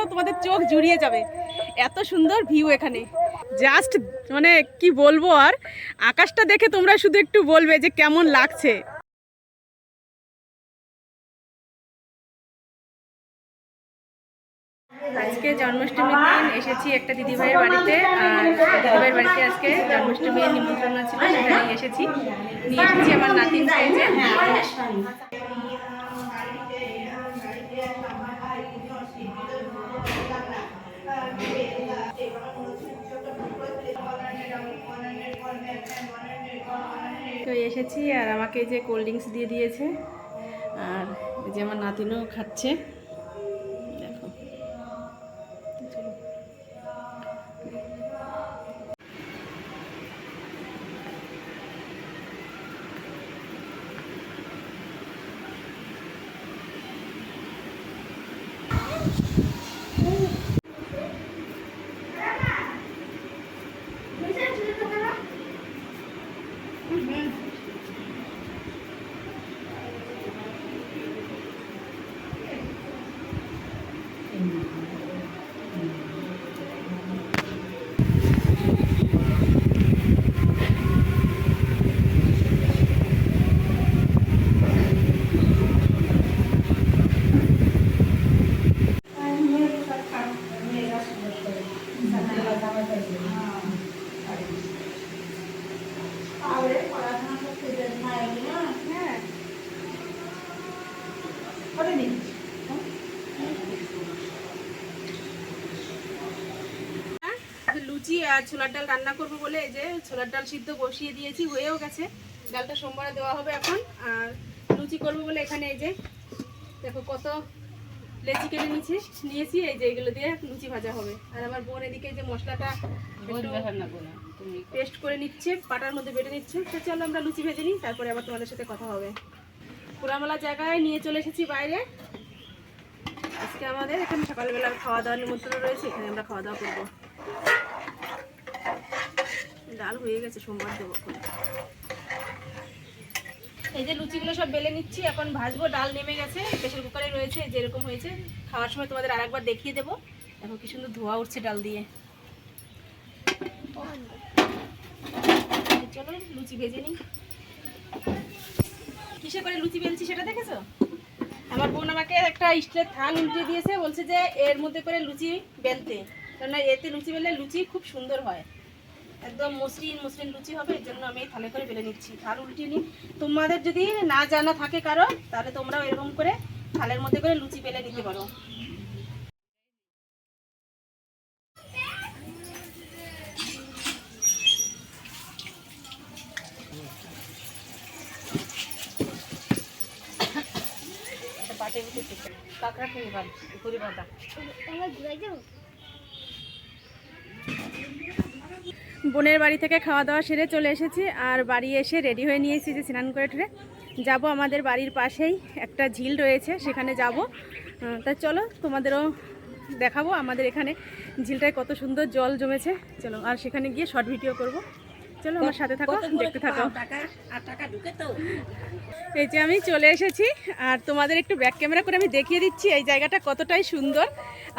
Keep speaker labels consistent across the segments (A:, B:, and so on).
A: পুরো তোমাদের চোখ জুড়িয়ে যাবে। এত সুন্দর ভিউ এখানে। জাস্ট মানে কি বলব আর? আকাশটা দেখে তোমরা শুধু একটু বলবে যে কেমন লাগছে। আজকে জন্মাষ্টমীর দিন, এসেছি একটা দিদিভাইয়ের বাড়িতে। আর দিদিভাইয়ের বাড়িতে আজকে জন্মাষ্টমীর নিমন্ত্রণ সেখানে এসেছি। নিয়ে এসেছি আমার নাতিন সাইজে তো এসেছি আর আমাকে যে কোল্ড ড্রিঙ্কস দিয়ে দিয়েছে। আর যে আমার নাতিনও খাচ্ছে দেখো চলো লুচি আর ছোলার ডাল রান্না করব বলে এই যে ছোলার ডাল সিদ্ধ বসিয়ে দিয়েছি, হয়েও গেছে। ডালটা সোমবারে দেওয়া হবে এখন। আর লুচি করব বলে এখানে এই যে, দেখো কত লেচি কেটে নিয়েছি নিয়েছি এই যে এগুলো দিয়ে লুচি ভাজা হবে। আর আমার বোন এদিকে যে মশলাটা পেস্ট করে। নিচ্ছে পাটার মধ্যে বেটে নিচ্ছে। তো চলো আমরা লুচি ভেজে নিই তারপরে আবার তোমাদের সাথে কথা হবে। খোলামেলা জায়গায় নিয়ে চলে এসেছি বাইরে। আজকে আমাদের এখানে সকালবেলার খাওয়া দাওয়ার নিমন্ত্রণ রয়েছে এখানে আমরা খাওয়া দাওয়া করব। ডাল হয়ে গেছে সোমবার দেবো এই যে লুচিগুলো সব বেলে নিচ্ছি, এখন ভাজবো। ডাল নেমে গেছে, প্রেশার কুকারে রয়েছে যেরকম হয়েছে। খাওয়ার সময় তোমাদের আর একবার দেখিয়ে দেবো। দেখো কি সুন্দর ধোয়া উঠছে ডাল দিয়ে। চলো, লুচি ভেজে নিই। কিসে করে লুচি বেলছি সেটা দেখেছ? আমার বোন আমাকে একটা স্টিলের থাল উল্টে দিয়েছে, বলছে যে এর মধ্যে করে লুচি বেলতে। কেননা এতে লুচি বেললে লুচি খুব সুন্দর হয়। একদম মসৃণ মসৃণ লুচি হবে এর জন্য আমি থালে করে বেলে নিচ্ছি। থাল উল্টিয়ে নিই তোমাদের যদি না জানা থাকে কারও তাহলে তোমরাও এরকম করে থালের মধ্যে করে লুচি বেলে নিতে পারো। কাঁকড়া খেয়ে ভালো পুরি ভাতা বোনের বাড়ি থেকে খাওয়া দাওয়া সেরে চলে এসেছি আর বাড়ি এসে রেডি হয়ে নিয়েছি যে স্নান করে ঠুরে। যাব আমাদের বাড়ির পাশেই, একটা ঝিল রয়েছে, সেখানে যাব। তা চলো তোমাদেরও দেখাবো আমাদের এখানে ঝিলটায় কত সুন্দর জল জমেছে। চলো, আর সেখানে গিয়ে শর্ট ভিডিও করব। চলো আমার সাথে থাকো দেখতে থাকো। এই যে আমি চলে এসেছি আর তোমাদের একটু ব্যাক ক্যামেরা করে আমি দেখিয়ে দিচ্ছি এই জায়গাটা কতটাই সুন্দর।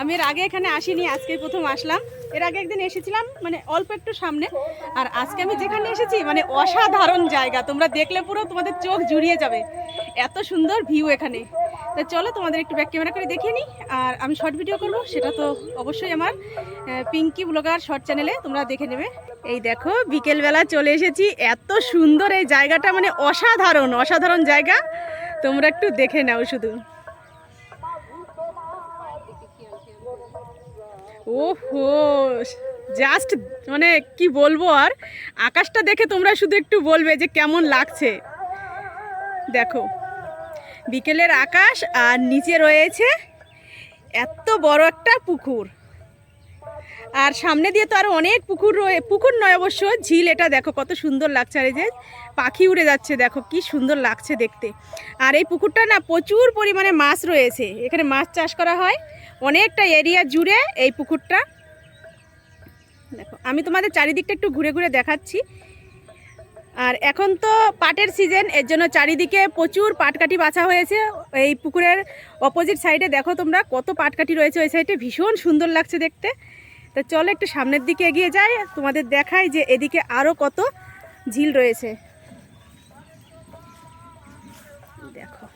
A: আমি এর আগে এখানে আসিনি আজকে প্রথম আসলাম। এর আগে একদিন এসেছিলাম মানে অল্প একটু সামনে। আর আজকে আমি যেখানে এসেছি মানে অসাধারণ জায়গা। তোমরা দেখলে পুরো তোমাদের চোখ জুড়িয়ে যাবে। এত সুন্দর ভিউ এখানে। তা চলো তোমাদের একটু ব্যাক ক্যামেরা করে দেখিয়ে নিই আর আমি শর্ট ভিডিও করব, সেটা তো অবশ্যই আমার। পিঙ্কি ব্লগার শর্ট চ্যানেলে তোমরা দেখে নেবে। এই দেখো, বিকেলবেলা চলে এসেছি। এত সুন্দর এই জায়গাটা মানে অসাধারণ অসাধারণ জায়গা। তোমরা একটু দেখে নাও শুধু। ওহো জাস্ট মানে কি বলব আর? আকাশটা দেখে তোমরা শুধু একটু বলবে যে কেমন লাগছে। দেখো। বিকেলের আকাশ আর নিচে রয়েছে এত বড় একটা পুকুর। আর সামনে দিয়ে তো আরও অনেক পুকুর রয়ে, পুকুর নয় অবশ্য, ঝিল এটা দেখো কত সুন্দর লাগছে। আর এই যে পাখি উড়ে যাচ্ছে দেখো, কি সুন্দর লাগছে দেখতে। আর এই পুকুরটা না প্রচুর পরিমাণে মাছ রয়েছে। এখানে মাছ চাষ করা হয়। অনেকটা এরিয়া জুড়ে এই পুকুরটা। দেখো, আমি তোমাদের চারিদিকটা একটু ঘুরে ঘুরে দেখাচ্ছি। আর এখন তো পাটের সিজন এর জন্য চারিদিকে প্রচুর পাটকাঠি বাছা হয়েছে। এই পুকুরের অপোজিট সাইডে দেখো তোমরা কত পাটকাঠি রয়েছে ওই সাইডে ভীষণ সুন্দর লাগছে দেখতে। তো চলো একটু সামনের দিকে এগিয়ে যাই, তোমাদের দেখাই যে এদিকে আরও কত ঝিল রয়েছে। দেখো।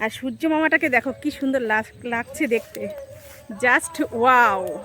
A: আর সূর্য মামাটাকে দেখো কি সুন্দর লাগ- লাগছে দেখতে। Just wow